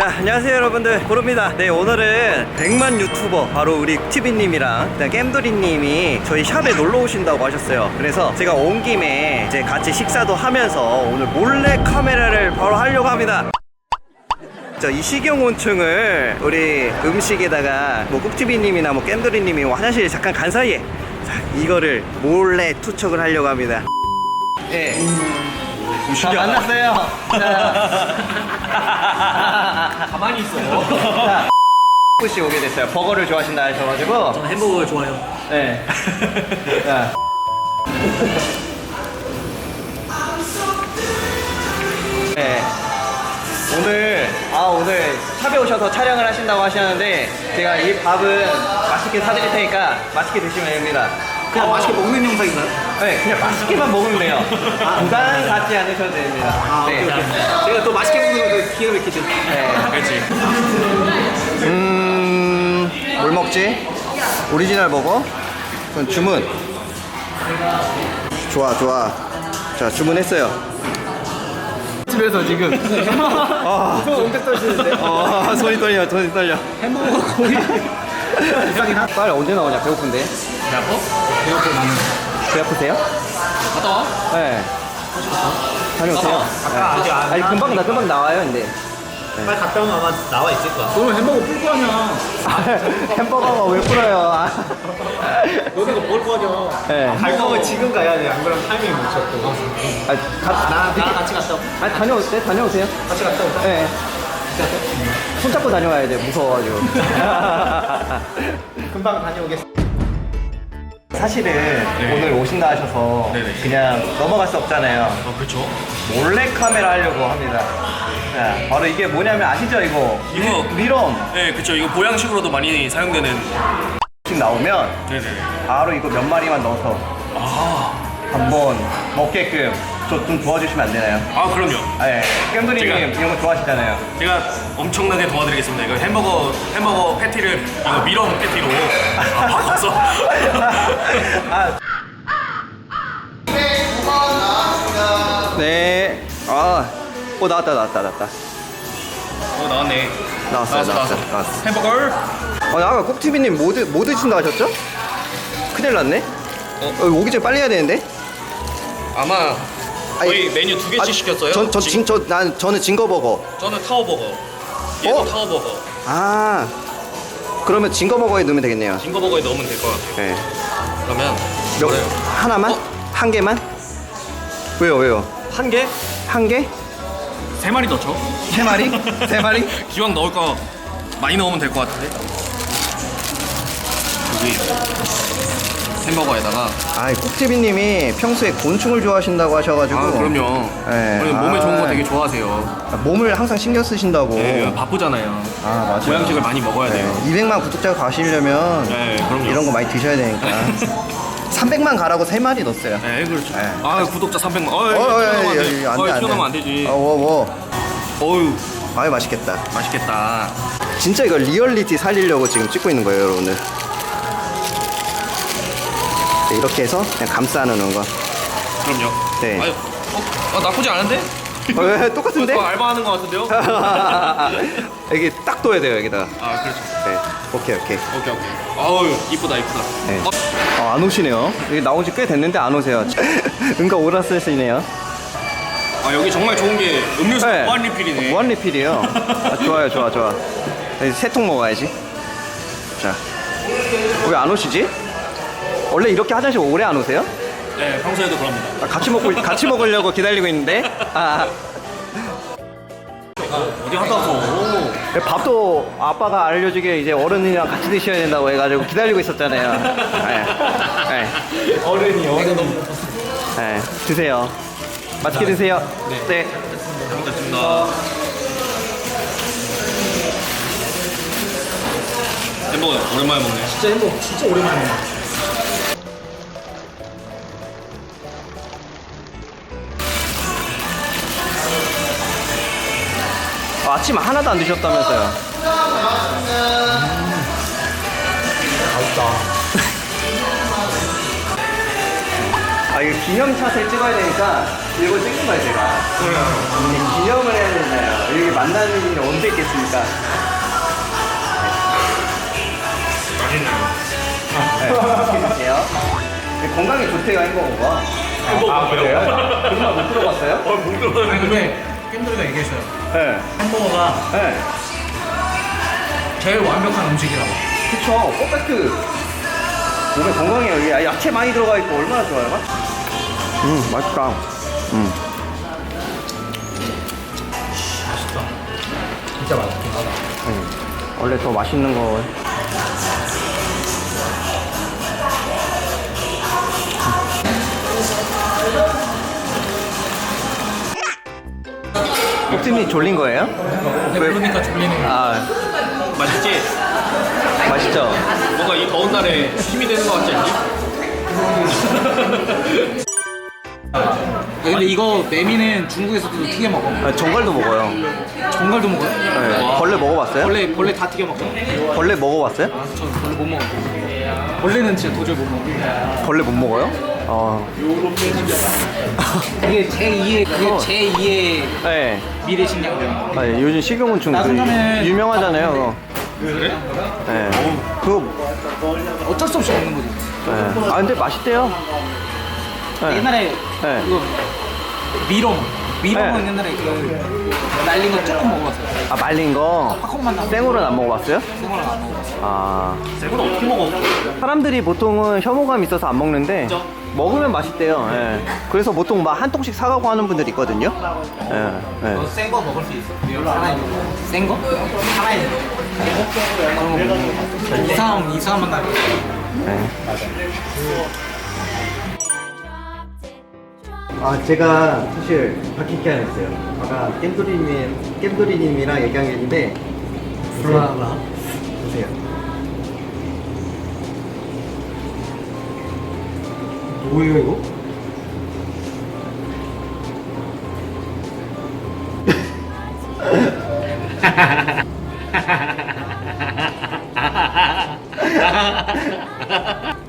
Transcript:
자, 안녕하세요 여러분들. 보릅니다. 네 오늘은 100만 유튜버 바로 우리 TV님이랑 겜돌이님이 저희 샵에 놀러 오신다고 하셨어요. 그래서 제가 온 김에 이제 같이 식사도 하면서 오늘 몰래 카메라를 바로 하려고 합니다. 자, 이 식용온충을 우리 음식에다가 뭐 꾹티비님이나 뭐 겜돌이님이 뭐 화장실 잠깐 간 사이에 자, 이거를 몰래 투척을 하려고 합니다. 예. 자, 만났어요. 자. 가만히 있어. 자, 씨 오게 됐어요. 버거를 좋아하신다 하셔가지고. 저는 햄버거 좋아요. 네. 자. 네. 오늘 아 오늘 샵에 오셔서 촬영을 하신다고 하셨는데 제가 이 밥은 맛있게 사드릴 테니까 맛있게 드시면 됩니다. 그냥 맛있게 먹는 영상인가요? 네, 그냥 맛있게만 먹으면 돼요. 부담 갖지 않으셔도 됩니다. 아, 네. 오케이, 오케이. 제가 또 맛있게 먹는 거 기가 막히죠. 네. 그렇지. 음, 뭘 먹지? 오리지널 버거? 그럼 주문. 좋아, 좋아. 자, 주문했어요. 집에서 지금 아, 손 엄청 떨리는데 아 손이 떨려, 손이 떨려. 햄버거가 거의 이상이 나. 빨리 언제 나오냐? 배고픈데. 배 아파? 배 아파 나는. 배 아프세요? 갔다 와? 네. 다녀오세요. 아까 아직 안 아니, 금방, 나 금방 나와요, 근데. 빨리 갔다 오면 아마 나와 있을 거야. 너는 햄버거 뿔거 아니야. 햄버거가 왜 불어요? 아. 너네가 먹을 거 아니야. 네. 갈 거면 지금 가야 돼. 안 그러면 타이밍 못 잡고. 아, 가, 나, 나 같이 갔다 오. 아니, 다녀오세요? 다녀오세요? 같이 갔다 오자. 네. 손잡고 다녀와야 돼, 무서워가지고. 금방 다녀오겠어. 사실은 오늘 오신다 하셔서 네네. 그냥 넘어갈 수 없잖아요. 어 그렇죠. 몰래 카메라 하려고 합니다. 자, 바로 이게 뭐냐면 아시죠 이거? 이거- 미, 럼 네, 그쵸. 이거 보양식으로도 많이 사용되는. 씩 나오면 네네. 바로 이거 몇 마리만 넣어서 아, 한번 먹게끔 저 좀 도와주시면 안 되나요? 아 그럼요. 아, 예. 겜돌이님 제가- 이런 거 좋아하시잖아요. 제가 엄청나게 도와드리겠습니다. 이거 햄버거 햄버거 패티를 이거 미럼 패티로 아, 바꿔서. 아. 네. 아, 어 나왔다 나왔다 나왔다. 어 나왔네. 나왔어요, 나왔어, 나왔어, 나왔어. 나왔어. 햄버거. 아, 아까 꾹티비님 뭐, 드, 뭐 드신다 하셨죠? 큰일 났네. 어? 어, 오기 전에 빨리 해야 되는데. 아마 저희 아니, 메뉴 두 개씩 아, 시켰어요. 전, 전, 지- 진, 저, 난, 저는 징거버거. 저는 타워버거. 얘도 어? 타워버거. 아, 그러면 징거버거에 넣으면 되겠네요. 징거버거에 넣으면 될 것 같아요. 네. 그러면 몇, 뭐래요? 하나만? 어? 한 개만? 왜요, 왜요? 한 개? 한 개? 세 마리 넣죠. 세 마리? 세 마리? 기왕 넣을 거 많이 넣으면 될 것 같은데. 여기 햄버거에다가 아, 꾹티비님이 평소에 곤충을 좋아하신다고 하셔가지고. 아 그럼요. 네. 몸에 좋은 거 아. 되게 좋아하세요. 아, 몸을 항상 신경 쓰신다고. 네, 바쁘잖아요. 아, 맞아요. 보양식을 많이 먹어야 돼요. 200만 구독자가 가시려면 네, 그럼요. 이런 거 많이 드셔야 되니까. 300만 가라고 세 마리 넣었어요. 네, 그렇죠. 네. 아, 구독자 300만. 어, 어, 어, 튀어나오면 안 어, 돼. 어, 안 어. 튀어나오면 안 되지. 어, 뭐, 뭐. 어유, 아유, 맛있겠다. 맛있겠다. 진짜 이거 리얼리티 살리려고 지금 찍고 있는 거예요, 여러분들. 네, 이렇게 해서 그냥 감싸 놓는 거. 그럼요. 네. 아유, 어, 어, 나쁘지 않은데? 어, 왜, 똑같은데? 어, 알바하는 것 같은데요? 여기 딱 둬야 돼요, 여기다가. 아, 그렇죠. 네. 오케이, 오케이. 오케이, 오케이. 아우, 이쁘다, 이쁘다. 네. 어, 어, 안 오시네요. 여기 나온 지 꽤 됐는데 안 오세요. 응가 오라스시네요. 아, 여기 정말 좋은 게 음료수 네. 무한 리필이네. 무한 리필이요. 아, 좋아요, 좋아, 좋아. 세통 먹어야지. 자, 왜 안 오시지? 원래 이렇게 화장실 오래 안 오세요? 네, 평소에도 그럽니다. 아, 같이 먹고 같이 먹으려고 기다리고 있는데. 아, 어디 갔다 왔어? 밥도 아빠가 알려주게 이제 어른이랑 같이 드셔야 된다고 해가지고 기다리고 있었잖아요. 네. 네. 어른이 어른. 네. 드세요. 맛있게 드세요. 네. 잘 먹겠습니다. 햄버거 오랜만에 먹네. 진짜 햄버거 진짜 오랜만에 먹 아, 아침 하나도 안 드셨다면서요. 맛있다. 아, 아 이거 기념샷을 찍어야 되니까 이거 찍는 거야 제가 이제 기념을 해야 되잖아요 이렇게 만나는 일이 언제 있겠습니까 맛있네요 드세요 건강에 좋대요 햄버거가 햄버거 그래요? 정말 못 들어봤어요? 어, 못 들어봤는데. 겜돌이가 얘기했어요. 네. 햄버거가 네. 제일 완벽한 음식이라고. 그쵸 퍼펙트 몸에 건강해요 이게 야채 많이 들어가 있고 얼마나 좋아요 음 맛있다 음. 맛있다. 진짜 맛있긴 하다. 음. 원래 더 맛있는 거 옥진이 졸린 거예요? 그러니까 졸리는 거. 아 맛있지? 맛있죠? 뭔가 이 더운 날에 힘이 되는 것 같지 않니? 근데 이거 메미는 중국에서도 튀겨 먹어. 아, 정갈도 먹어요 정갈도 먹어요? 네. 벌레 먹어봤어요? 벌레 벌레 다 튀겨 먹어. 벌레 먹어봤어요? 아, 저 벌레 못 먹어. 벌레는 진짜 도저히 못 먹어. 벌레 못 먹어요? 어. 그게 제 2의 그게 제 2의 네. 미래 식량이에요. 아, 예, 요즘 식용곤충 그 나중에는- 유명하잖아요. 그거. 그래? 네. 그거 어쩔 수 없이 먹는 거지. 네. 아 근데 맛있대요. 네. 옛날에 네. 이거 미럼 미럼은 네. 옛날에 그 날린 거 조금 먹어봤어요. 아 말린 거 팝콘만 나 생으로는 안 먹어봤어요? 생으로는 안 먹어봤어요. 아 생으로 어떻게 먹어? 사람들이 보통은 혐오감 있어서 안 먹는데 먹으면 맛있대요. 예. 그래서 보통 막 한 통씩 사가고 하는 분들이 있거든요. 예. 예. 너센거 먹을 수 있어? 하나 있는 거. 센 거? 하나 있는 거. 그런 거 먹는 거. 이상한 이상한 맛 나게. 예. 아 제가 사실 바뀐 게 하나 있어요. 아까 겜돌이님 겜돌이님이랑 얘기한 게 있는데 불안하다. 보세요. 뭐예요 이거?